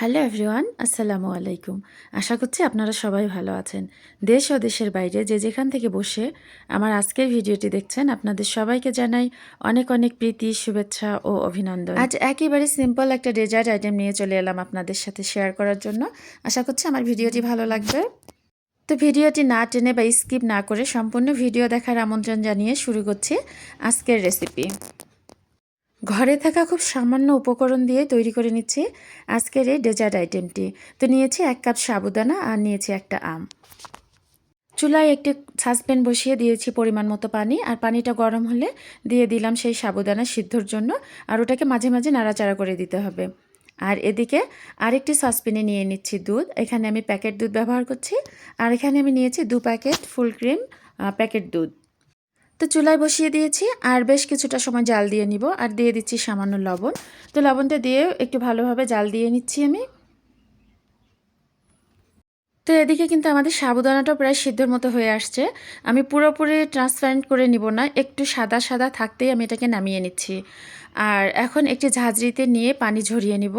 Hello everyone, আসসালামু আলাইকুম। আশা করছি আপনারা সবাই ভালো আছেন। দেশ ও দেশের বাইরে যে যেখান থেকে বসে আমার আজকের ভিডিওটি দেখছেন, আপনাদের সবাইকে জানাই অনেক অনেক প্রীতি, শুভেচ্ছা ও অভিনন্দন। আজ একেবারে সিম্পল একটা ডেজার্ট আইটেম নিয়ে চলে এলাম আপনাদের সাথে শেয়ার করার জন্য। আশা করছি আমার ভিডিওটি ভালো লাগবে। তো ভিডিওটি না টেনে বা স্কিপ না করে সম্পূর্ণ ভিডিও দেখার আমন্ত্রণ জানিয়ে শুরু করছি আজকের রেসিপি ঘরে থাকা খুব সামান্য উপকরণ দিয়ে তৈরি করে নিচ্ছি। আজকের এই ডেজার্ট আইটেমটি। তো নিয়েছি এক কাপ সাবুদানা আর নিয়েছি একটা আম। চুলায় একটি সাসপ্যান বসিয়ে দিয়েছি পরিমাণ মতো পানি আর পানিটা গরম হলে দিয়ে দিলাম সেই সাবুদানা সিদ্ধর জন্য আর ওটাকে মাঝে মাঝে নাড়াচাড়া করে দিতে হবে। আর এদিকে আরেকটি সসপ্যানে নিয়ে নিচ্ছি দুধ। এখানে আমি প্যাকেট দুধ ব্যবহার করছি। আর এখানে আমি নিয়েছি দু প্যাকেট ফুল ক্রিম প্যাকেট দুধ। তো চুলায় বসিয়ে দিয়েছি আর বেশ কিছুটা সময় জাল দিয়ে নিব আর দিয়ে দিচ্ছি সামান্য লবণ। তো লবণটা দিয়ে একটু ভালোভাবে জাল দিয়ে নিচ্ছি আমি। তো এদিকে কিন্তু আমাদের সাবুদানাটা প্রায় সিদ্ধর মতো হয়ে আসছে। আমি পুরোপুরি ট্রান্সপারেন্ট করে নিব না, একটু সাদা সাদা থাকতেই আমি এটাকে নামিয়ে নিচ্ছি। আর এখন একটি ঝাঁঝরিতে নিয়ে পানি ঝরিয়ে নিব।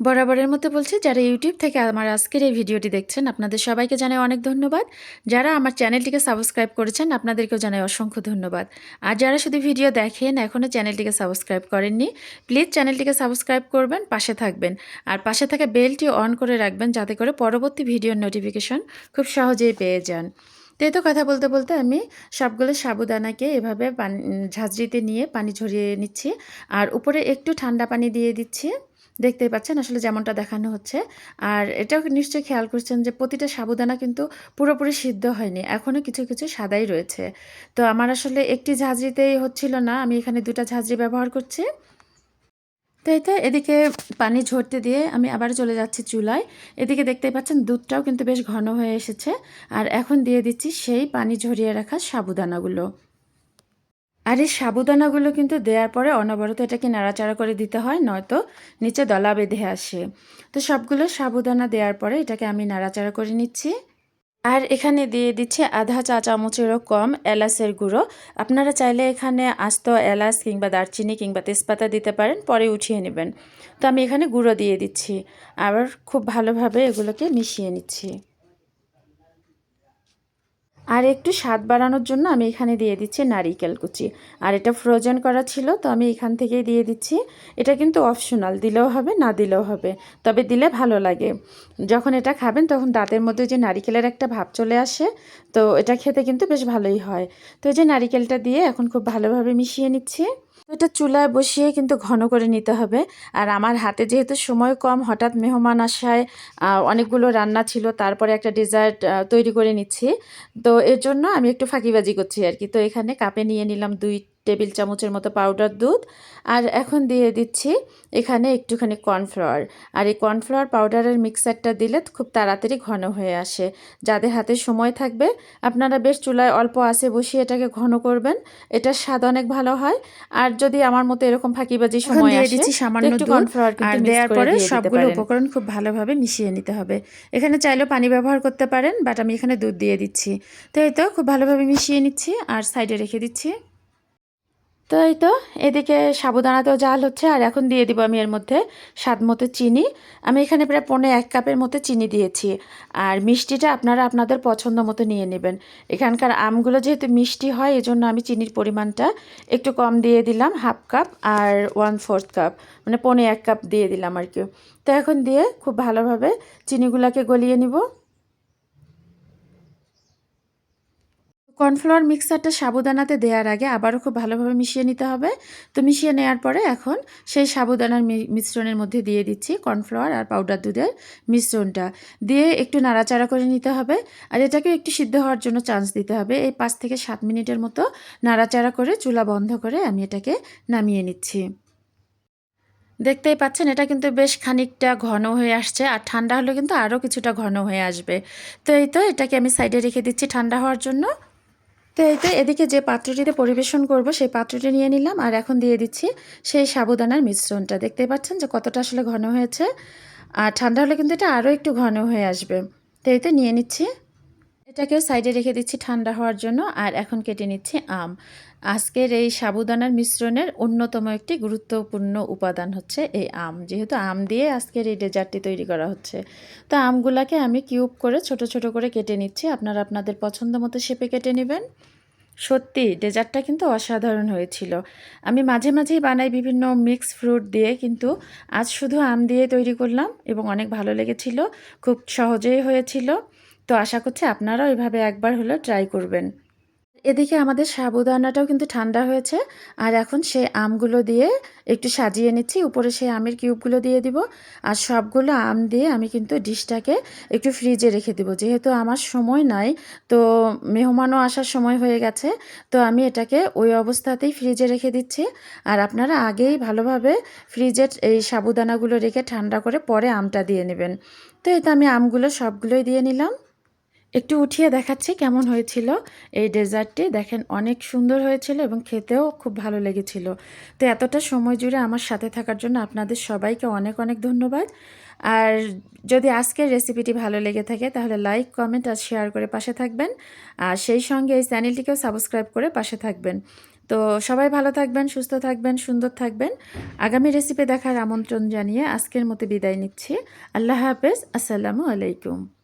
বরাবরের মতো বলছি, যারা ইউটিউব থেকে আমার আজকের এই ভিডিওটি দেখছেন, আপনাদের সবাইকে জানাই অনেক ধন্যবাদ। যারা আমার চ্যানেলটিকে সাবস্ক্রাইব করেছেন, আপনাদেরকেও জানাই অসংখ্য ধন্যবাদ। আর যারা শুধু ভিডিও দেখেন এখনও চ্যানেলটিকে সাবস্ক্রাইব করেননি, প্লিজ চ্যানেলটিকে সাবস্ক্রাইব করবেন, পাশে থাকবেন। আর পাশে থাকা বেলটি অন করে রাখবেন, যাতে করে পরবর্তী ভিডিওর নোটিফিকেশন খুব সহজেই পেয়ে যান। তো এই তো কথা বলতে বলতে আমি সবগুলো সাবুদানাকে এভাবে পানি ঝাঁঝরিতে নিয়ে পানি ঝরিয়ে নিচ্ছি। আর উপরে একটু ঠান্ডা পানি দিয়ে দিচ্ছি। দেখতেই পাচ্ছেন আসলে যেমনটা দেখানো হচ্ছে। আর এটাও নিশ্চয়ই খেয়াল করছেন যে প্রতিটা সাবুদানা কিন্তু পুরোপুরি সিদ্ধ হয়নি এখনও কিছু কিছু সাদাই রয়েছে। তো আমার আসলে একটি ঝাঁঝরিতেই হচ্ছিল না, আমি এখানে দুটা ঝাঁঝরি ব্যবহার করছি। তো এটা এদিকে পানি ঝরতে দিয়ে আমি আবার চলে যাচ্ছি চুলায়। এদিকে দেখতেই পাচ্ছেন দুধটাও কিন্তু বেশ ঘন হয়ে এসেছে। আর এখন দিয়ে দিচ্ছি সেই পানি ঝরিয়ে রাখা সাবুদানাগুলো। আর এই সাবুদানাগুলো কিন্তু দেওয়ার পরে অনবরত এটাকে নাড়াচাড়া করে দিতে হয়, নয়তো নিচে দলা বেঁধে আসে। তো সবগুলো সাবুদানা দেওয়ার পরে এটাকে আমি নাড়াচাড়া করে নিচ্ছি। আর এখানে দিয়ে দিচ্ছি আধা চা চামচেরও কম এলাচের গুঁড়ো। আপনারা চাইলে এখানে আস্ত এলাচ কিংবা দারচিনি কিংবা তেজপাতা দিতে পারেন, পরে উঠিয়ে নেবেন। তো আমি এখানে গুঁড়ো দিয়ে দিচ্ছি। আবার খুব ভালোভাবে এগুলোকে মিশিয়ে নিচ্ছি। আর একটু স্বাদ বাড়ানোর জন্য আমি এখানে দিয়ে দিচ্ছি নারিকেল কুচি। আর এটা ফ্রোজেন করা ছিল, তো আমি এখান থেকেই দিয়ে দিচ্ছি। এটা কিন্তু অপশনাল দিলেও হবে, না দিলেও হবে, তবে দিলে ভালো লাগে। যখন এটা খাবেন, তখন দাঁতের মধ্যে যে নারিকেলের একটা ভাব চলে আসে, তো এটা খেতে কিন্তু বেশ ভালোই হয়। তো এই যে নারিকেলটা দিয়ে এখন খুব ভালোভাবে মিশিয়ে নিচ্ছি। এটা চুলায় বসিয়ে কিন্তু ঘন করে নিতে হবে। আর আমার হাতে যেহেতু সময় কম, হঠাৎ মেহমান আসায় অনেকগুলো রান্না ছিল, তারপরে একটা ডেজার্ট তৈরি করে নিচ্ছি। তো এর জন্য আমি একটু ফাঁকিবাজি করছি আর কি তো এখানে কাপে নিয়ে নিলাম দুই টেবিল চামচের মতো পাউডার দুধ আর এখন দিয়ে দিচ্ছি এখানে একটুখানি কর্নফ্লাওয়ার। আর এই কর্নফ্লাওয়ার পাউডারের মিক্সারটা দিলে খুব তাড়াতাড়ি ঘন হয়ে আসে। যাদের হাতে সময় থাকবে আপনারা বেশ চুলায় অল্প আসে বসিয়ে এটাকে ঘন করবেন। এটার স্বাদ অনেক ভালো হয়। আর যদি আমার মতো এরকম ফাঁকিবাজি সময় আসে দিচ্ছি সামান্য একটু কর্নফ্লাওয়ার কিন্তু দেওয়ার পরে সবগুলো সবগুলো উপকরণ খুব ভালোভাবে মিশিয়ে নিতে হবে। এখানে চাইলেও পানি ব্যবহার করতে পারেন বাট আমি এখানে দুধ দিয়ে দিচ্ছি। তো এই তো খুব ভালোভাবে মিশিয়ে নিচ্ছি আর সাইডে রেখে দিচ্ছি। তো এই তো? এদিকে সাবুদানাতেও জাল হচ্ছে, আর এখন দিয়ে দিব আমি এর মধ্যে স্বাদ মতো চিনি। আমি এখানে প্রায় পনেরো এক কাপের মতো চিনি দিয়েছি, আর মিষ্টিটা আপনারা আপনাদের পছন্দ মতো নিয়ে নেবেন। এখানকার আমগুলো যেহেতু মিষ্টি হয়, এজন্য আমি চিনির পরিমাণটা একটু কম দিয়ে দিলাম, হাফ কাপ আর ওয়ান ফোর্থ কাপ মানে পনেরো এক কাপ দিয়ে দিলাম আর কি। তো এখন দিয়ে খুব ভালোভাবে চিনিগুলোকে গলিয়ে নিব। কর্নফ্লাওয়ার মিক্সারটা সাবুদানাতে দেওয়ার আগে আবারও খুব ভালোভাবে মিশিয়ে নিতে হবে। তো মিশিয়ে নেওয়ার পরে এখন সেই সাবুদানার মিশ্রণের মধ্যে দিয়ে দিচ্ছি কর্নফ্লাওয়ার আর পাউডার দুধের মিশ্রণটা। দিয়ে একটু নাড়াচাড়া করে নিতে হবে আর এটাকে একটু সিদ্ধ হওয়ার জন্য চান্স দিতে হবে। এই পাঁচ থেকে সাত মিনিটের মতো নাড়াচাড়া করে চুলা বন্ধ করে আমি এটাকে নামিয়ে নিচ্ছি। দেখতেই পাচ্ছেন এটা কিন্তু বেশ খানিকটা ঘন হয়ে আসছে আর ঠান্ডা হলে কিন্তু আরও কিছুটা ঘন হয়ে আসবে। তো এই তো এটাকে আমি সাইডে রেখে দিচ্ছি ঠান্ডা হওয়ার জন্য। তো এই তো এদিকে যে পাত্রটিতে পরিবেশন করব, সেই পাত্রটি নিয়ে নিলাম আর এখন দিয়ে দিচ্ছি সেই সাবুদানার মিশ্রণটা। দেখতে পাচ্ছেন যে কতটা আসলে ঘন হয়েছে। আর ঠান্ডা হলে কিন্তু এটা আরও একটু ঘন হয়ে আসবে। তো এই তো নিয়ে নিচ্ছি এটাকেও সাইডে রেখে দিচ্ছি ঠান্ডা হওয়ার জন্য, আর এখন কেটে নিচ্ছি আম। আজকের এই সাবুদানার মিশ্রণের অন্যতম একটি গুরুত্বপূর্ণ উপাদান হচ্ছে এই আম। যেহেতু আম দিয়ে আজকের এই ডেজার্টটি তৈরি করা হচ্ছে, তো আমগুলাকে আমি কিউব করে ছোট ছোট করে কেটে নিচ্ছি। আপনারা আপনাদের পছন্দ মতো শেপে কেটে নেবেন। সত্যি, ডেজার্টটা কিন্তু অসাধারণ হয়েছিল। আমি মাঝে মাঝেই বানাই বিভিন্ন মিক্স ফ্রুট দিয়ে, কিন্তু আজ শুধু আম দিয়ে তৈরি করলাম এবং অনেক ভালো লেগেছিল, খুব সহজেই হয়েছিল। তো আশা করছি আপনারাও এভাবে একবার হলেও ট্রাই করবেন। এদিকে আমাদের সাবুদানাটাও কিন্তু ঠান্ডা হয়েছে, আর এখন সে আমগুলো দিয়ে একটু সাজিয়ে নিচ্ছি, উপরে সেই আমের কিউবগুলো দিয়ে দিব, আর সবগুলো আম দিয়ে আমি কিন্তু ডিশটাকে একটু ফ্রিজে রেখে দেবো। যেহেতু আমার সময় নাই, তো মেহমানও আসার সময় হয়ে গেছে, তো আমি এটাকে ওই অবস্থাতেই ফ্রিজে রেখে দিচ্ছি। আর আপনারা আগেই ভালোভাবে ফ্রিজের এই সাবুদানাগুলো রেখে ঠান্ডা করে পরে আমটা দিয়ে নেবেন। তো এতে আমি আমগুলো সবগুলোই দিয়ে নিলাম। একটু উঠিয়ে দেখাচ্ছি কেমন হয়েছিল এই ডেজার্টটি। দেখেন, অনেক সুন্দর হয়েছিল এবং খেতেও খুব ভালো লেগেছিল। তো এতটা সময় জুড়ে আমার সাথে থাকার জন্য আপনাদের সবাইকে অনেক অনেক ধন্যবাদ। আর যদি আজকের রেসিপিটি ভালো লেগে থাকে, তাহলে লাইক, কমেন্ট আর শেয়ার করে পাশে থাকবেন। আর সেই সঙ্গে এই চ্যানেলটিকেও সাবস্ক্রাইব করে পাশে থাকবেন। তো সবাই ভালো থাকবেন, সুস্থ থাকবেন, সুন্দর থাকবেন। আগামী রেসিপি দেখার আমন্ত্রণ জানিয়ে আজকের মতো বিদায় নিচ্ছি। আল্লাহ হাফেজ, আসসালামু আলাইকুম।